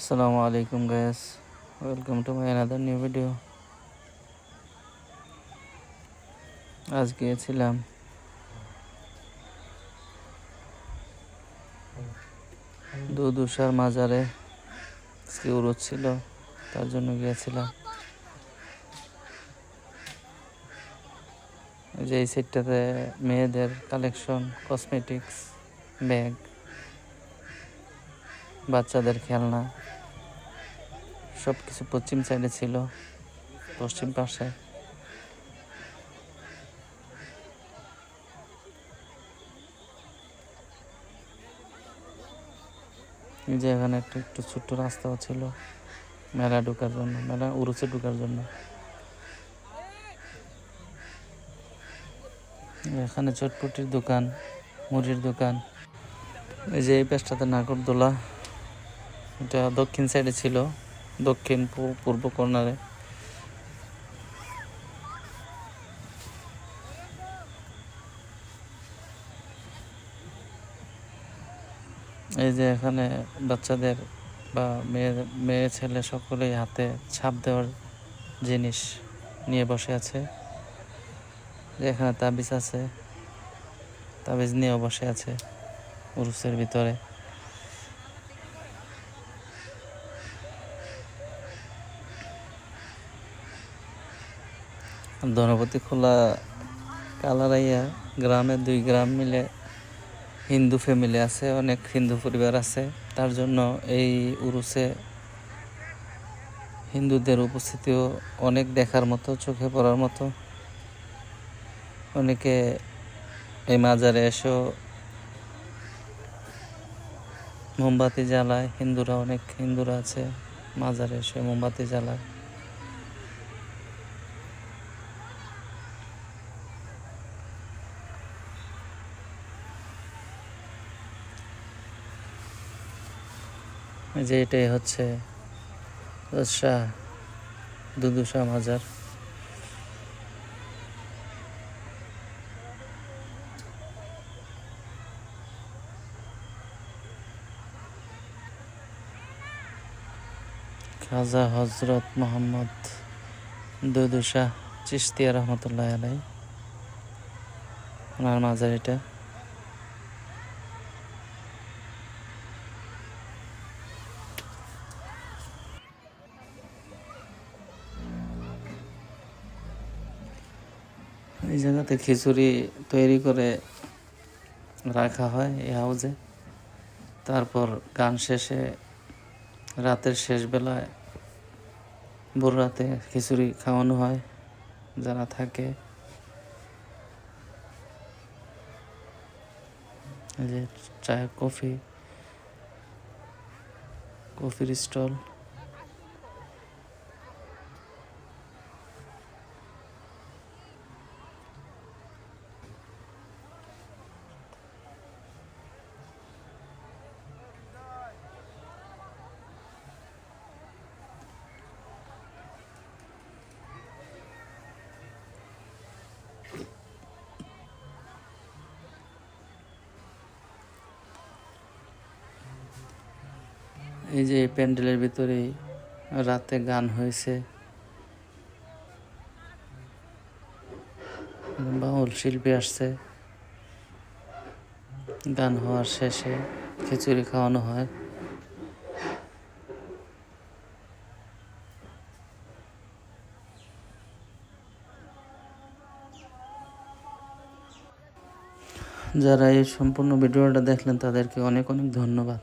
আসসালামু আলাইকুম guys welcome to my another new video আজ গিয়েছিলাম দুদুষার মাজারে। আজকে উরুদ ছিল, তার জন্য গিয়েছিলাম। যে এই সেটটাতে মেয়েদের কালেকশন কসমেটিক্স ব্যাগ বাচ্চাদের খেলনা। সব কিছু পশ্চিম সাইডে ছিল, পশ্চিম পাশে। যে এখানে একটা, একটু ছোট্ট রাস্তাও ছিল মেলা ঢোকার জন্য, মেলা উরুচে ঢোকার জন্য। এখানে চটপটির দোকান, মুড়ির দোকান। এই যে এই পেজটাতে নাগরদোলা। এটা দক্ষিণ সাইডে ছিল, দক্ষিণ পূর্ব কর্নারে। এই যে এখানে বাচ্চাদের বা মেয়ে মেয়ে, ছেলে সকলেই হাতে ছাপ দেওয়ার জিনিস নিয়ে বসে আছে। এখানে তাবিজ আছে, তাবিজ নিয়েও বসে আছে, উরুসের ভিতরে। ধনপতি খোলা কালারাইয়া গ্রামে দুই গ্রাম মিলে হিন্দু ফ্যামিলি আছে, অনেক হিন্দু পরিবার আছে। তার জন্য এই উরুসে হিন্দুদের উপস্থিতিও অনেক দেখার মতো, চোখে পড়ার মতো। অনেকে এই মাজারে এসেও মোমবাতি জ্বালায়, হিন্দুরা অনেক হিন্দুরা আছে মাজারে এসে মোমবাতি জ্বালায়। যে এটাই হচ্ছে শাহ দুদু শাহ মাজার। খাজা হজরত মোহাম্মদ দুদু চিস্তিয়া রহমতুল্লাহ আলাই ওনার মাজার এটা। এই জায়গাতে খিচুড়ি তৈরি করে রাখা হয় এই হাউজে তারপর গান শেষে রাতের শেষ বেলায় ভোর রাতে খিচুড়ি খাওয়ানো হয় যারা থাকে। যে চা কফি, কফির স্টল। এই যে প্যান্ডেলের ভিতরেই রাতে গান হয়েছে। বাউল শিল্পী আসছে। গান হওয়ার শেষে খিচুড়ি খাওয়ানো হয়। যারা এই সম্পূর্ণ ভিডিওটা দেখলেন তাদেরকে অনেক অনেক ধন্যবাদ।